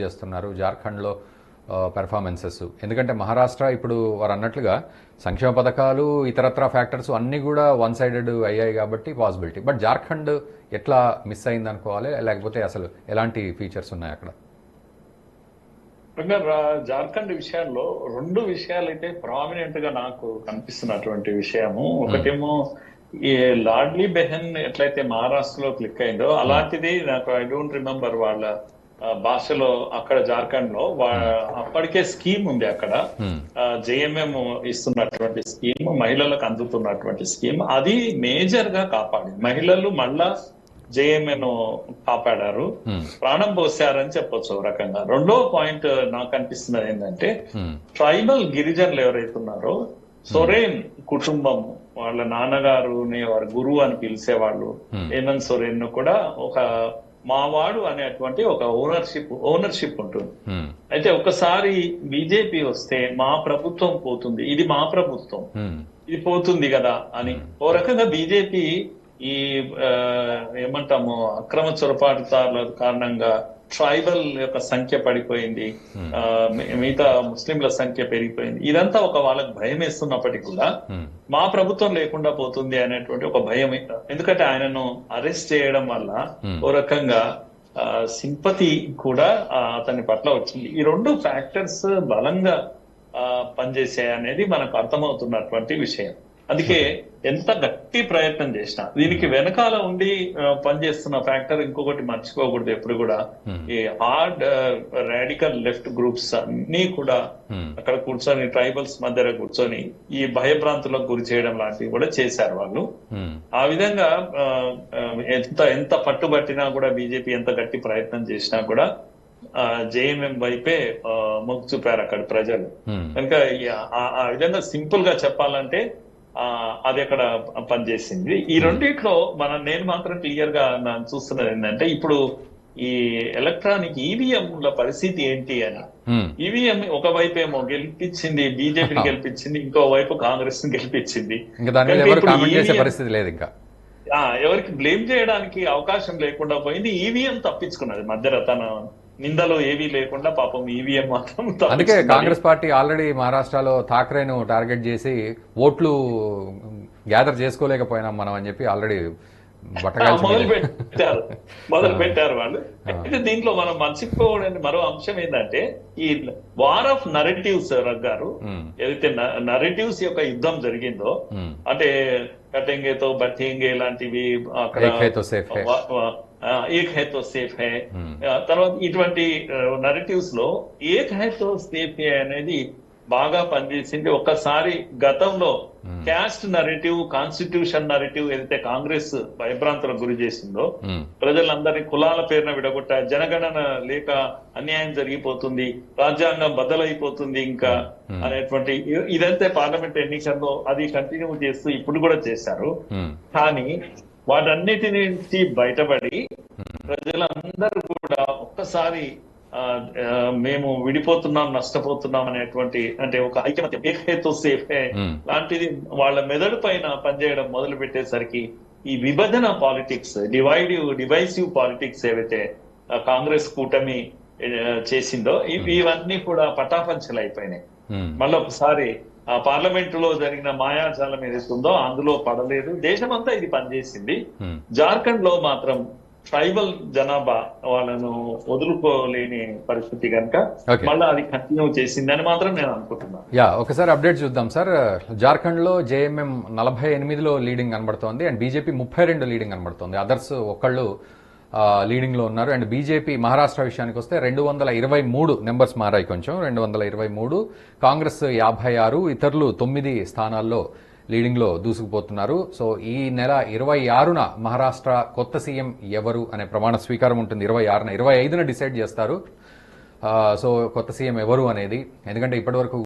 చేస్తున్నారు జార్ఖండ్లో పెర్ఫార్మెన్సెస్ ఎందుకంటే మహారాష్ట్ర ఇప్పుడు వారు అన్నట్లుగా సంక్షేమ పథకాలు ఇతరత్ర ఫ్యాక్టర్స్ అన్నీ కూడా వన్ సైడెడ్ అయ్యాయి కాబట్టి పాసిబిలిటీ బట్ జార్ఖండ్ ఎట్లా మిస్ అయింది అనుకోవాలి లేకపోతే అసలు ఎలాంటి ఫీచర్స్ ఉన్నాయి అక్కడ? జార్ఖండ్ విషయాల్లో రెండు విషయాలు అయితే ప్రామినెంట్గా నాకు కనిపిస్తున్నటువంటి విషయము. ఒకటేమో ఈ లాడ్లీ బెహన్ ఎట్లయితే మహారాష్ట్రలో క్లిక్ అయిందో అలాంటిది నాకు ఐ డోంట్ రిమెంబర్ వాళ్ళ భాషలో అక్కడ జార్ఖండ్లో వా- అప్పటికే స్కీమ్ ఉంది అక్కడ Hmm. జేఎంఎం ఇస్తున్నటువంటి స్కీమ్ మహిళలకు అందుతున్నటువంటి స్కీమ్ అది మేజర్గా కాపాడింది మహిళలు మళ్ళా జేఎంఎన్ కాపాడారు Hmm. ప్రాణం పోసారని చెప్పొచ్చు ఒక రకంగా రెండో పాయింట్ నాకు అనిపిస్తున్నది ఏంటంటే Hmm. ట్రైబల్ గిరిజనులు ఎవరైతే ఉన్నారో సొరేన్ కుటుంబం వాళ్ళ నాన్నగారుని వారి గురువు అని పిలిచేవాళ్ళు Hmm. హేమంత్ సొరేన్ను కూడా ఒక మావాడు అనేటువంటి ఒక ఓనర్షిప్ ఓనర్షిప్ ఉంటుంది Hmm. అయితే ఒకసారి బీజేపీ వస్తే మా ప్రభుత్వం పోతుంది ఇది మా ప్రభుత్వం Hmm. ఇది పోతుంది కదా అని ఓ రకంగా బీజేపీ ఈ ఏమంటాము అక్రమ చొరపాటుదారుల కారణంగా ట్రైబల్ యొక్క సంఖ్య పడిపోయింది. ఆ, మి- మిగతా ముస్లింల సంఖ్య పెరిగిపోయింది. ఇదంతా ఒక వాళ్ళకి భయం వేస్తున్నప్పటికీ కూడా Hmm. మా ప్రభుత్వం లేకుండా పోతుంది అనేటువంటి ఒక భయం. ఎందుకంటే ఆయనను అరెస్ట్ చేయడం వల్ల Hmm. ఓ రకంగా సింపతి కూడా అతని పట్ల వచ్చింది. ఈ రెండు ఫ్యాక్టర్స్ బలంగా పనిచేసాయి అనేది మనకు అర్థమవుతున్నటువంటి విషయం. అందుకే ఎంత గట్టి ప్రయత్నం చేసినా దీనికి వెనకాల ఉండి పనిచేస్తున్న ఫ్యాక్టర్ ఇంకొకటి మర్చిపోకూడదు ఎప్పుడు కూడా. ఈ హార్డ్ రాడికల్ లెఫ్ట్ గ్రూప్స్ అన్ని కూడా. అక్కడ కూర్చొని ట్రైబల్స్ మధ్యలో కూర్చొని ఈ భయభ్రాంతులకు గురి చేయడం లాంటివి కూడా చేశారు వాళ్ళు. ఆ విధంగా ఎంత ఎంత పట్టుబట్టినా కూడా బీజేపీ ఎంత గట్టి ప్రయత్నం చేసినా కూడా జేఎంఎం వైపే మొగ్గు చూపారు అక్కడ ప్రజలు. కనుక ఆ- విధంగా సింపుల్గా చెప్పాలంటే అది అక్కడ పనిచేసింది. ఈ రెండిట్లో మనం నేను మాత్రం క్లియర్గా నా- చూస్తున్నది ఏంటంటే ఇప్పుడు ఈ ఎలక్ట్రానిక్ ఈవీఎంల పరిస్థితి ఏంటి అని. Hmm. ఈవీఎం ఒకవైపు ఏమో గెలిపించింది బీజేపీని గెలిపించింది ఇంకో వైపు కాంగ్రెస్ని గెలిపించింది పరిస్థితి లేదు ఇంకా. ఎవరికి బ్లేమ్ చేయడానికి అవకాశం లేకుండా పోయింది ఈవీఎం తప్పించుకున్నది మధ్యలో తన నిందలు ఏవీ లేకుండా పాపం ఈవీఎం మాత్రం అందుకే. కాంగ్రెస్ పార్టీ ఆల్రెడీ మహారాష్ట్రలో థాక్రేను టార్గెట్ చేసి ఓట్లు గ్యాదర్ చేసుకోలేకపోయినాం మనం అని చెప్పి ఆల్రెడీ మొదలు మీద- పెట్టారు మొదలు పెట్టారు వాళ్ళు అయితే దీంట్లో మనం మర్చిపోకూడని మరో అంశం ఏంటంటే ఈ వార్ ఆఫ్ నరేటివ్స్ గారు. ఏదైతే నరేటివ్స్ యొక్క యుద్ధం జరిగిందో. అంటే కటెంగేతో బట్టెంగే లాంటివి అక్కడ ఏక్ హై తో సేఫ్ హై. తర్వాత ఇటువంటి నరేటివ్స్లో ఏక్ హై తో సేఫ్ హై అనేది బాగా పనిచేసింది ఒకసారి గతంలో క్యాస్ట్ నరేటివ్ కాన్స్టిట్యూషన్ నరేటివ్ ఏదైతే కాంగ్రెస్ భయభ్రాంతులకు గురి చేసిందో. ప్రజలందరినీ కులాల పేరున విడగొట్ట జనగణన లేక అన్యాయం జరిగిపోతుంది రాజ్యాంగం బద్దలైపోతుంది ఇంకా అనేటువంటి ఇదంతే పార్లమెంట్ ఎన్నికల్లో అది కంటిన్యూ చేస్తూ ఇప్పుడు కూడా చేశారు. కానీ వాటన్నిటి నుంచి బయటపడి ప్రజలందరూ కూడా ఒక్కసారి మేము విడిపోతున్నాం నష్టపోతున్నాం అనేటువంటి అంటే ఒక ఐక్యమత్యం ఏక్ హై తో సేఫ్. లాంటిది వాళ్ళ మెదడు పైన పనిచేయడం మొదలు పెట్టేసరికి ఈ విభజన పాలిటిక్స్ డివైడివ్ డివైసివ్ పాలిటిక్స్ ఏవైతే కాంగ్రెస్ కూటమి చేసిందో ఇవి ఇవన్నీ కూడా పటాపంచలు అయిపోయినాయి. మళ్ళీ ఒకసారి ఆ పార్లమెంట్లో జరిగిన మాయాజాలం ఏదైతే ఉందో అందులో పడలేదు. దేశమంతా ఇది పనిచేసింది. Hmm. జార్ఖండ్లో మాత్రం ట్రైబల్ జనాభా వాళ్ళను వదులుకోలేని పరిస్థితి కనుక. మళ్ళీ అది కంటిన్యూ చేసిందని మాత్రం నేను అనుకుంటున్నాను. యా ఒకసారి అప్డేట్ చూద్దాం సార్. జార్ఖండ్లో జేఎంఎం నలభై ఎనిమిదిలో లీడింగ్ కనబడుతోంది అండ్ బీజేపీ ముప్పై రెండు లీడింగ్ కనబడుతోంది. అదర్స్ ఒకళ్ళు లీడింగ్లో ఉన్నారు. అండ్ బీజేపీ మహారాష్ట్ర విషయానికి వస్తే రెండు వందల ఇరవై మూడు నెంబర్స్ మారాయి కొంచెం. రెండు వందల ఇరవై మూడు. కాంగ్రెస్ యాభై ఆరు. ఇతరులు తొమ్మిది స్థానాల్లో లీడింగ్లో దూసుకుపోతున్నారు. సో ఈ నెల ఇరవై ఆరున మహారాష్ట్ర కొత్త సీఎం ఎవరు అనే ప్రమాణ స్వీకారం ఉంటుంది. ఇరవై ఆరున ఇరవై ఐదున డిసైడ్ చేస్తారు. సో కొత్త సీఎం ఎవరు అనేది. ఎందుకంటే ఇప్పటివరకు